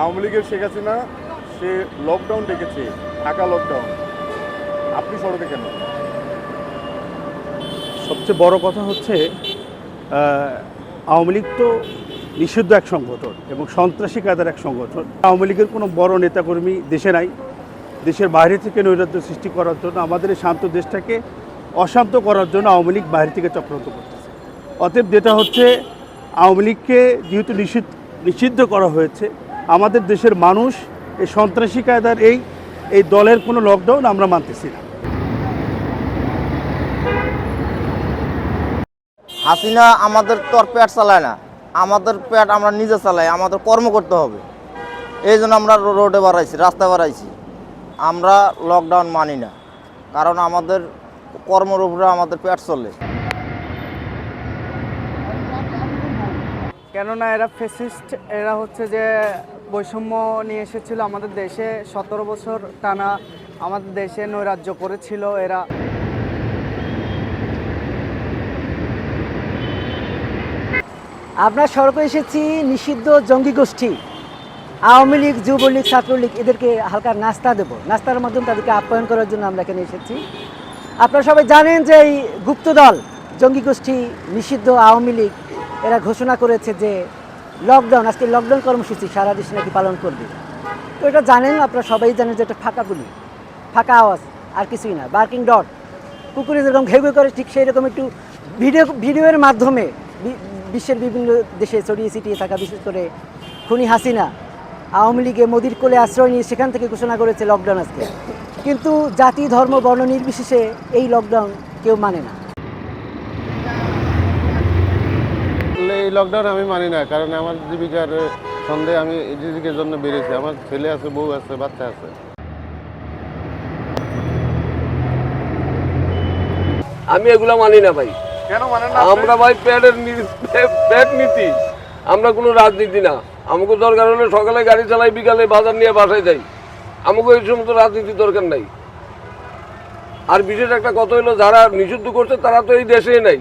আওয়ামী লীগের শেখ হাসিনা, সে লকডাউন ডেকেছে, ঢাকা লকডাউন আপনি সড়কে কেন? সবচেয়ে বড় কথা হচ্ছে আওয়ামী লীগ তো নিষিদ্ধ এক সংগঠন এবং সন্ত্রাসী কায়দার এক সংগঠন। আওয়ামী লীগের কোনো বড় নেতাকর্মী দেশে নাই। দেশের বাইরে থেকে নৈরাজ্য সৃষ্টি করার জন্য, আমাদের এই শান্ত দেশটাকে অশান্ত করার জন্য আওয়ামী লীগ বাইরে থেকে চক্রান্ত করতেছে। অতএব যেটা হচ্ছে, আওয়ামী লীগকে যেহেতু নিষিদ্ধ নিষিদ্ধ করা হয়েছে আমাদের দেশের মানুষ এই সন্ত্রাসী কায়দার এই এই দলের কোনো লকডাউন আমরা মানতেছি না। হাসিনা আমাদের তো আর পেট চালায় না। আমাদের পেট আমরা নিজে চালাই আমাদের কর্ম করতে হবে। এই জন্য আমরা রোডে বাড়াইছি রাস্তায় বাড়াইছি। আমরা লকডাউন মানি না কারণ আমাদের কর্মের উপরে আমাদের পেট চলে। কেননা এরা ফেসিস্ট এরা হচ্ছে যে বৈষম্য নিয়ে এসেছিল আমাদের দেশে। সতেরো বছর টানা আমাদের দেশে নৈরাজ্য করেছিল এরা। আমরা সড়কে এসেছি নিষিদ্ধ জঙ্গি গোষ্ঠী। আওয়ামী লীগ, যুবলীগ, ছাত্রলীগ, এদেরকে হালকা নাস্তা দেব। নাস্তার মাধ্যমে তাদেরকে আপ্যায়ন করার জন্য আমরা এখানে এসেছি। আপনারা সবাই জানেন যে এই গুপ্তদল জঙ্গি গোষ্ঠী, নিষিদ্ধ আওয়ামী লীগ, এরা ঘোষণা করেছে যে লকডাউন আজকে লকডাউন কর্মসূচি সারা দেশে নাকি পালন করবে। তো এটা জানেন, আপনারা সবাই জানেন যে এটা ফাঁকা গুলি, ফাঁকা আওয়াজ, আর কিছুই না। বার্কিং ডট কুকুরে যেরকম ঘেউ করে, ঠিক সেই রকম একটু ভিডিও ভিডিওর মাধ্যমে বিশ্বের বিভিন্ন দেশে ছড়িয়ে ছিটিয়ে থাকা, বিশেষ করে খুনি হাসিনা, আওয়ামী লীগে মোদির কোলে আশ্রয় নিয়ে সেখান থেকে ঘোষণা করেছে লকডাউন আজকে। কিন্তু জাতি, ধর্ম, বর্ণ নির্বিশেষে এই লকডাউন কেউ মানে না। এই লকডাউন আমি মানি না কারণ আমার জীবিকার সন্দেহে আমি এই জীবিকার জন্য বেরিয়েছি। আমার ছেলে আছে বউ আছে বাচ্চা আছে। আমি এগুলা মানি না ভাই। কেন মানেন না আমরা ভাই প্যাডের প্যাড নীতি। আমরা কোনো রাজনীতি না। আমাকে দরকার হলে সকালে গাড়ি চালাই বিকালে বাজার নিয়ে বাসায় যাই। আমাকে এই সমস্ত রাজনীতি দরকার নাই। আর বিশেষ একটা কথা হলো যারা নিষিদ্ধ করছে তারা তো এই দেশেই নাই।